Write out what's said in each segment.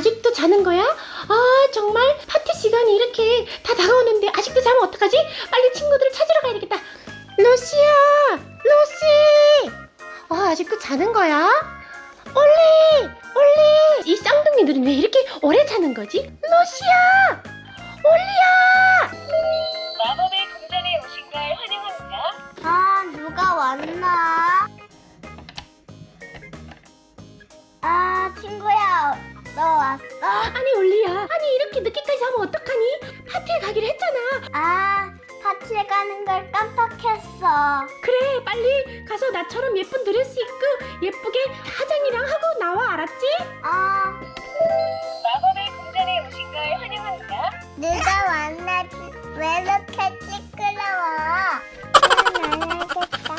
아직도 자는 거야? 아 정말 파티 시간이 이렇게 다 다가오는데 아직도 자면 어떡하지? 빨리 친구들을 찾으러 가야 되겠다. 루시야, 루시. 아 아직도 자는 거야? 올리, 올리. 이 쌍둥이들은 왜 이렇게 오래 자는 거지? 루시야, 올리야. 마법의 공장에 오신 걸 환영합니다. 아, 누가 왔나? 아, 친구야, 너 왔어? 아니 올리야, 아니 이렇게 늦게까지 자면 어떡하니? 파티에 가기로 했잖아. 아, 파티에 가는 걸 깜빡했어. 그래 빨리 가서 나처럼 예쁜 드레스 입고 예쁘게 화장이랑 하고 나와 알았지? 아, 마법의 공장에 오신 걸 환영합니다. 누가 왔나? 왜 이렇게 시끄러워? 음, 안 알겠다.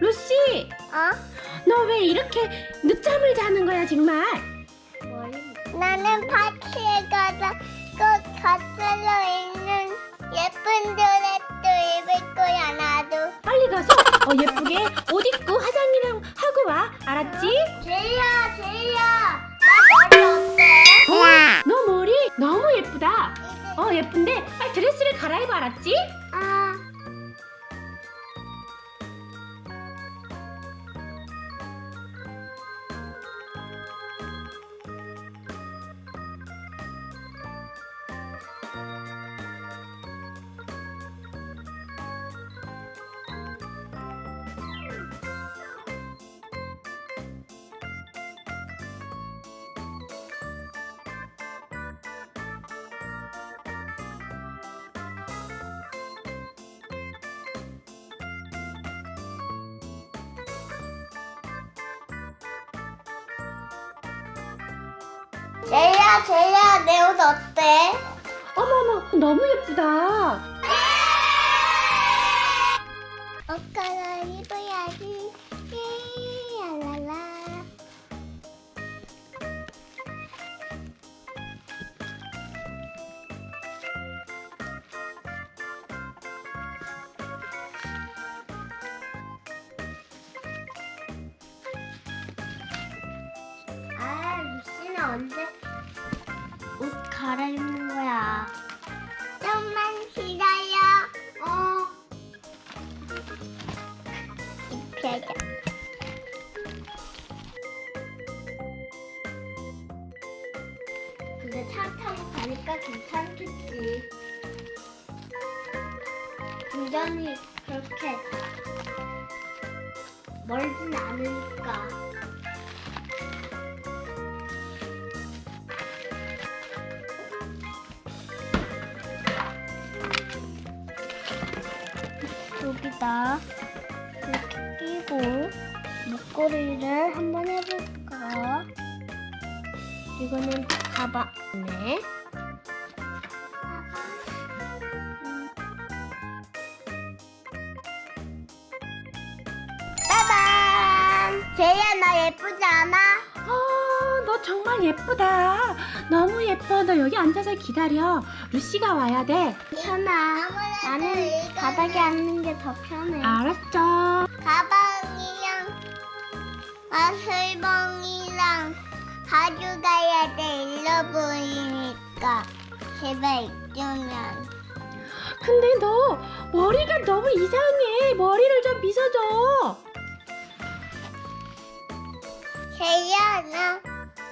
루시 어? 너 왜 이렇게 늦잠을 자는 거야 정말? 나는 파티에 가서 꼭 겉으로 입는 예쁜 드레스 입을 거야, 나도. 빨리 가서 어, 예쁘게 옷 입고 화장이랑 하고 와 알았지? 제이야, 제이야, 나 머리 어때? 너 머리 너무 예쁘다 어 예쁜데 빨리 드레스를 갈아입어 알았지? 아, 제이야, 제이야, 내 옷 어때? 어머머 너무 예쁘다 언제 옷 갈아입는 거야? 좀만 기다려. 어. 입혀야 근데 차 타고 가니까 괜찮겠지. 운전이 그렇게 멀진 않으니까. 여기다 이렇게 끼고 목걸이를 한번 해볼까? 이거는 가방. 네 따단! 제이야 나 예쁘지 않아? 아, 너 정말 예쁘다. 너무 예뻐. 너 여기 앉아서 기다려. 루시가 와야 돼. 편아. 나는 바닥에 앉는 게 더 편해. 알았어. 가방이랑 마술봉이랑 가져가야 돼 잃어버리니까 집에 있으면 근데 너 머리가 너무 이상해. 머리를 좀 빗어줘. 제이야 나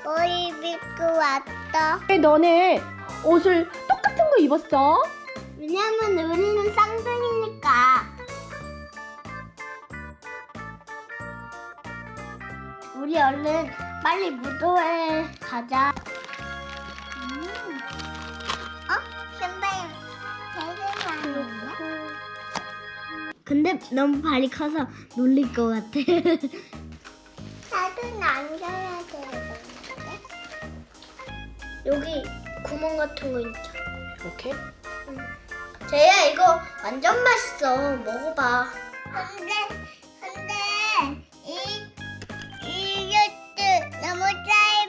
머리 빗고 왔어 왜 너네 옷을 똑같은 거 입었어? 왜냐면 우리는 쌍둥이니까 우리 얼른 빨리 무도회 가자 음. 어? 신발 되게 많네 근데 너무 발이 커서 놀릴 것 같아 나도 남겨야 여기 구멍 같은 거 있죠 이렇게? 제야 이거 완전 맛있어. 먹어봐. 근데 근데 이이 주스 너무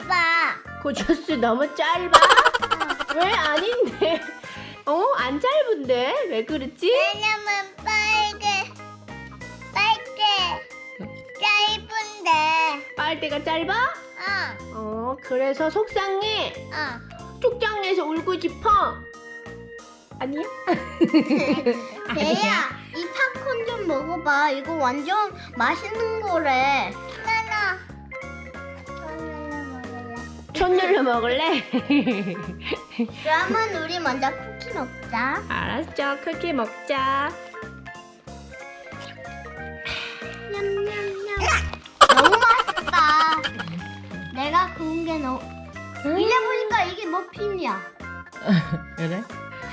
짧아. 그 주스 너무 짧아? 왜 아닌데? 어? 안 짧은데? 왜 그렇지? 왜냐면 빨개 빨개 짧은데 빨갈 때가 짧아? 어, 그래서 속상해. 어. 쪽장에서 울고 싶어. 아니야? 대야, 이 팝콘 좀 먹어봐. 이거 완전 맛있는 거래. 나나. 손 눌러 먹을래? 그러면 우리 먼저 쿠키 먹자. 알았죠. 쿠키 먹자. 냠냠 내가 구운 게 너무. 이래 보니까 이게 머핀이야. 그래?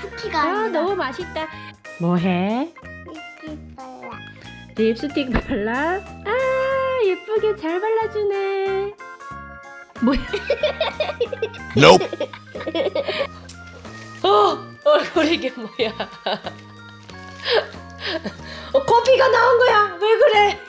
쿠키가 아, 아니라. 너무 맛있다. 뭐해? 쿠키 빨라. 립스틱 발라? 아, 예쁘게 잘 발라주네. 뭐야? Nope. 어, 얼굴 이게 뭐야? 어, 코피가 나온 거야. 왜 그래?